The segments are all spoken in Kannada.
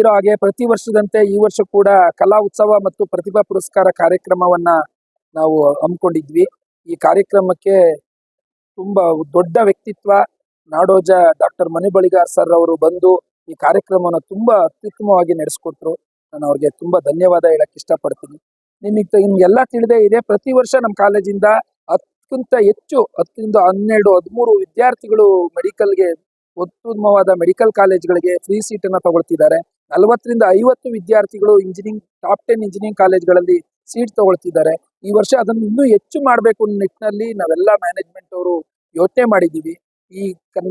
ಇರೋ ಹಾಗೆ ಪ್ರತಿ ವರ್ಷದಂತೆ ಈ ವರ್ಷ ಕೂಡ ಕಲಾ ಉತ್ಸವ ಮತ್ತು ಪ್ರತಿಭಾ ಪುರಸ್ಕಾರ ಕಾರ್ಯಕ್ರಮವನ್ನ ನಾವು ಹಮ್ಮಿಕೊಂಡಿದ್ವಿ. ಈ ಕಾರ್ಯಕ್ರಮಕ್ಕೆ ತುಂಬಾ ದೊಡ್ಡ ವ್ಯಕ್ತಿತ್ವ ನಾಡೋಜ ಡಾಕ್ಟರ್ ಮನಿ ಬಳಿಗಾರ್ ಸರ್ ಅವರು ಬಂದು ಈ ಕಾರ್ಯಕ್ರಮವನ್ನು ತುಂಬಾ ಅತ್ಯುತ್ತಮವಾಗಿ ನಡೆಸ್ಕೊಟ್ರು. ನಾನು ಅವ್ರಿಗೆ ತುಂಬಾ ಧನ್ಯವಾದ ಹೇಳಕ್ ಇಷ್ಟಪಡ್ತೀನಿ. ನಿಮಗೆ ನಿಮ್ಗೆಲ್ಲ ತಿಳಿದೇ ಇದೆ, ಪ್ರತಿ ವರ್ಷ ನಮ್ಮ ಕಾಲೇಜಿಂದ ಹತ್ತಕ್ಕಿಂತ ಹೆಚ್ಚು, ಹತ್ತರಿಂದ ಹನ್ನೆರಡು, ಹದಿಮೂರು ವಿದ್ಯಾರ್ಥಿಗಳು ಮೆಡಿಕಲ್ಗೆ ಉತ್ತಮವಾದ ಮೆಡಿಕಲ್ ಕಾಲೇಜ್ಗಳಿಗೆ ಫ್ರೀ ಸೀಟ್ ಅನ್ನ ತಗೊಳ್ತಿದ್ದಾರೆ. ನಲವತ್ತರಿಂದ ಐವತ್ತು ವಿದ್ಯಾರ್ಥಿಗಳು ಇಂಜಿನಿಯರಿಂಗ್ ಟಾಪ್ ಟೆನ್ ಇಂಜಿನಿಯರಿಂಗ್ ಕಾಲೇಜ್ಗಳಲ್ಲಿ ಸೀಟ್ ತಗೊಳ್ತಿದ್ದಾರೆ. ಈ ವರ್ಷ ಅದನ್ನು ಇನ್ನೂ ಹೆಚ್ಚು ಮಾಡಬೇಕು ಅನ್ನೋ ನಿಟ್ಟಿನಲ್ಲಿ ನಾವೆಲ್ಲ ಮ್ಯಾನೇಜ್ಮೆಂಟ್ ಅವರು ಯೋಚನೆ ಮಾಡಿದ್ದೀವಿ. ಈ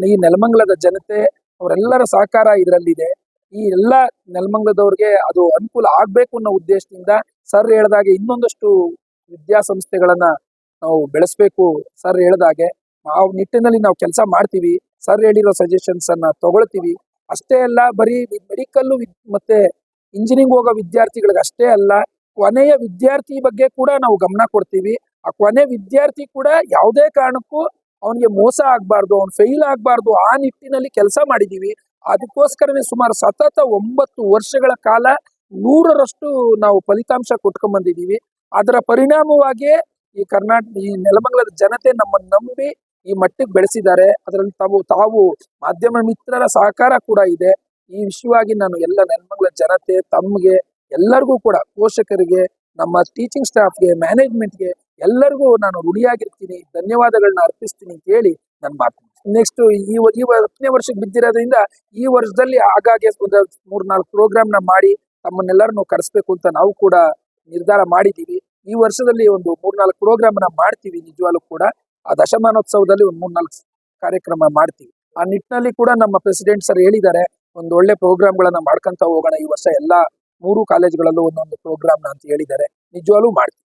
ಈ ನೆಲಮಂಗಲದ ಜನತೆ, ಅವರೆಲ್ಲರ ಸಹಕಾರ ಇದರಲ್ಲಿದೆ. ಈ ಎಲ್ಲ ನೆಲಮಂಗಲದವ್ರಿಗೆ ಅದು ಅನುಕೂಲ ಆಗ್ಬೇಕು ಅನ್ನೋ ಉದ್ದೇಶದಿಂದ ಸರ್ ಹೇಳ್ದಾಗೆ ಇನ್ನೊಂದಷ್ಟು ವಿದ್ಯಾಸಂಸ್ಥೆಗಳನ್ನ ನಾವು ಬೆಳೆಸ್ಬೇಕು ಸರ್ ಹೇಳ್ದಾಗೆ. ಆ ನಿಟ್ಟಿನಲ್ಲಿ ನಾವು ಕೆಲಸ ಮಾಡ್ತೀವಿ. ಸರ್ ಹೇಳಿರೋ ಸಜೆಷನ್ಸ್ ಅನ್ನ ತಗೊಳ್ತೀವಿ. ಅಷ್ಟೇ ಅಲ್ಲ, ಬರೀ ಮೆಡಿಕಲ್ ಮತ್ತೆ ಇಂಜಿನಿಯರಿಂಗ್ ಹೋಗೋ ವಿದ್ಯಾರ್ಥಿಗಳಿಗೆ ಅಷ್ಟೇ ಅಲ್ಲ, ಕೊನೆಯ ವಿದ್ಯಾರ್ಥಿ ಬಗ್ಗೆ ಕೂಡ ನಾವು ಗಮನ ಕೊಡ್ತೀವಿ. ಆ ಕೊನೆ ವಿದ್ಯಾರ್ಥಿ ಕೂಡ ಯಾವುದೇ ಕಾರಣಕ್ಕೂ ಅವನಿಗೆ ಮೋಸ ಆಗ್ಬಾರ್ದು, ಅವ್ನು ಫೇಲ್ ಆಗ್ಬಾರ್ದು, ಆ ನಿಟ್ಟಿನಲ್ಲಿ ಕೆಲಸ ಮಾಡಿದೀವಿ ಅದಕ್ಕೋಸ್ಕರನೇ ಸುಮಾರು ಸತತ ಒಂಬತ್ತು ವರ್ಷಗಳ ಕಾಲ ನೂರರಷ್ಟು ನಾವು ಫಲಿತಾಂಶ ಕೊಟ್ಕೊಂಡ್ ಬಂದಿದೀವಿ ಅದರ ಪರಿಣಾಮವಾಗಿಯೇ ಈ ಕರ್ನಾಟಕ ಈ ನೆಲಮಂಗಲದ ಜನತೆ ನಮ್ಮನ್ನು ನಂಬಿ ಈ ಮಟ್ಟಿಗೆ ಬೆಳೆಸಿದ್ದಾರೆ. ಅದರಲ್ಲಿ ತಾವು ತಾವು ಮಾಧ್ಯಮ ಮಿತ್ರರ ಸಹಕಾರ ಕೂಡ ಇದೆ. ಈ ವಿಷಯವಾಗಿ ನಾನು ಎಲ್ಲ ನೆನ್ಮಂಗ್ಲ ಜನತೆ, ತಮ್ಗೆ, ಎಲ್ಲರಿಗೂ ಕೂಡ, ಪೋಷಕರಿಗೆ, ನಮ್ಮ ಟೀಚಿಂಗ್ ಸ್ಟಾಫ್ಗೆ ಮ್ಯಾನೇಜ್ಮೆಂಟ್ಗೆ ಎಲ್ಲರಿಗೂ ನಾನು ರುಡಿಯಾಗಿರ್ತೀನಿ ಧನ್ಯವಾದಗಳನ್ನ ಅರ್ಪಿಸ್ತೀನಿ ಅಂತ ಹೇಳಿ ನನ್ನ ಮಾತು. ನೆಕ್ಸ್ಟ್ ಈ ಈ ಹತ್ತನೇ ವರ್ಷಕ್ಕೆ ಬಿದ್ದಿರೋದ್ರಿಂದ ಈ ವರ್ಷದಲ್ಲಿ ಆಗಾಗ್ಗೆ ಒಂದು ಮೂರ್ನಾಲ್ಕು ಪ್ರೋಗ್ರಾಮ್ನ ಮಾಡಿ ತಮ್ಮನ್ನೆಲ್ಲರನ್ನು ಕರೆಸ್ಬೇಕು ಅಂತ ನಾವು ಕೂಡ ನಿರ್ಧಾರ ಮಾಡಿದ್ದೀವಿ. ಈ ವರ್ಷದಲ್ಲಿ ಒಂದು ಮೂರ್ನಾಲ್ಕು ಪ್ರೋಗ್ರಾಮ್ನ ಮಾಡ್ತೀವಿ ನಿಜವಾಗ್ಲೂ ಕೂಡ. ಆ ದಶಮಾನೋತ್ಸವದಲ್ಲಿ ಒಂದು ಮೂರ್ನಾಲ್ಕು ಕಾರ್ಯಕ್ರಮ ಮಾಡ್ತೀವಿ. ಆ ನಿಟ್ಟಿನಲ್ಲಿ ಕೂಡ ನಮ್ಮ ಪ್ರೆಸಿಡೆಂಟ್ ಸರ್ ಹೇಳಿದ್ದಾರೆ, ಒಂದು ಒಳ್ಳೆ ಪ್ರೋಗ್ರಾಮ್ ಗಳನ್ನ ಮಾಡ್ಕೊಂತ ಹೋಗೋಣ. ಈ ವರ್ಷ ಎಲ್ಲಾ ಮೂರು ಕಾಲೇಜುಗಳಲ್ಲೂ ಒಂದೊಂದು ಪ್ರೋಗ್ರಾಮ್ ಅಂತ ಹೇಳಿದ್ದಾರೆ. ನಿಜವಾಗ್ಲೂ ಮಾಡ್ತೀವಿ.